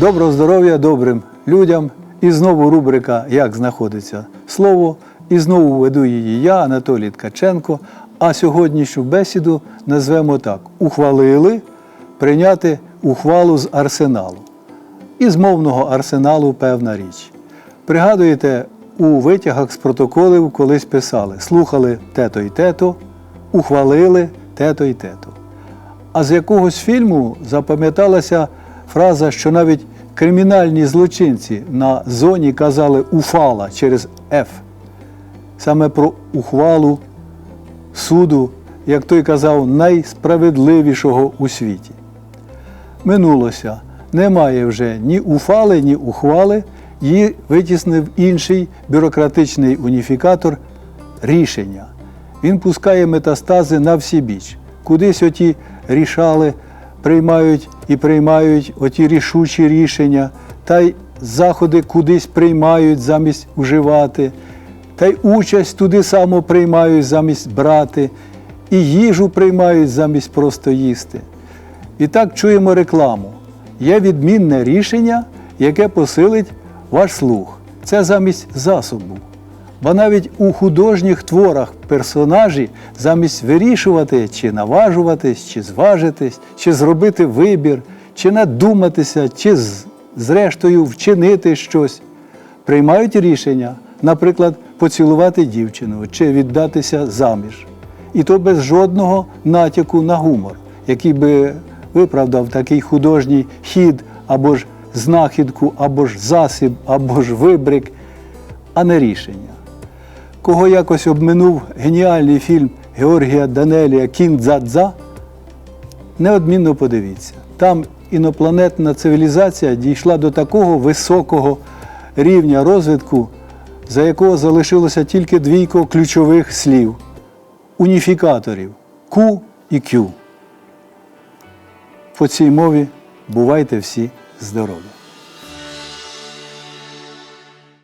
Доброго здоров'я добрим людям. І знову рубрика Як знаходиться слово. І знову веду її я, Анатолій Ткаченко. А сьогоднішню бесіду назвемо так: Ухвалили прийняти ухвалу з арсеналу. І з мовного арсеналу певна річ. Пригадуєте, у витягах з протоколів колись писали: слухали те-то і те-то, ухвалили те-то і те-то. А з якогось фільму запам'яталася фраза, що навіть кримінальні злочинці на зоні казали уфала через Ф. Саме про ухвалу суду, як той казав, найсправедливішого у світі. Минулося. Немає вже ні уфали, ні ухвали. Її витіснив інший бюрократичний уніфікатор рішення. Він пускає метастази на всі біч. Кудись оті рішали, приймають і приймають оті рішучі рішення, та й заходи кудись приймають замість уживати, та й участь туди само приймають замість брати, і їжу приймають замість просто їсти. І так чуємо рекламу. Є відмінне рішення, яке посилить ваш слух. Це замість засобу. Бо навіть у художніх творах персонажі замість вирішувати, чи наважуватись, чи зважитись, чи зробити вибір, чи надуматися, чи зрештою вчинити щось, приймають рішення, наприклад, поцілувати дівчину чи віддатися заміж. І то без жодного натяку на гумор, який би виправдав такий художній хід або ж знахідку, або ж засіб, або ж вибрик, а не рішення. Кого якось обминув геніальний фільм Георгія Данелія Кін Дзадза, неодмінно подивіться. Там інопланетна цивілізація дійшла до такого високого рівня розвитку, за якого залишилося тільки двійко ключових слів уніфікаторів Q і Q. По цій мові бувайте всі здорові!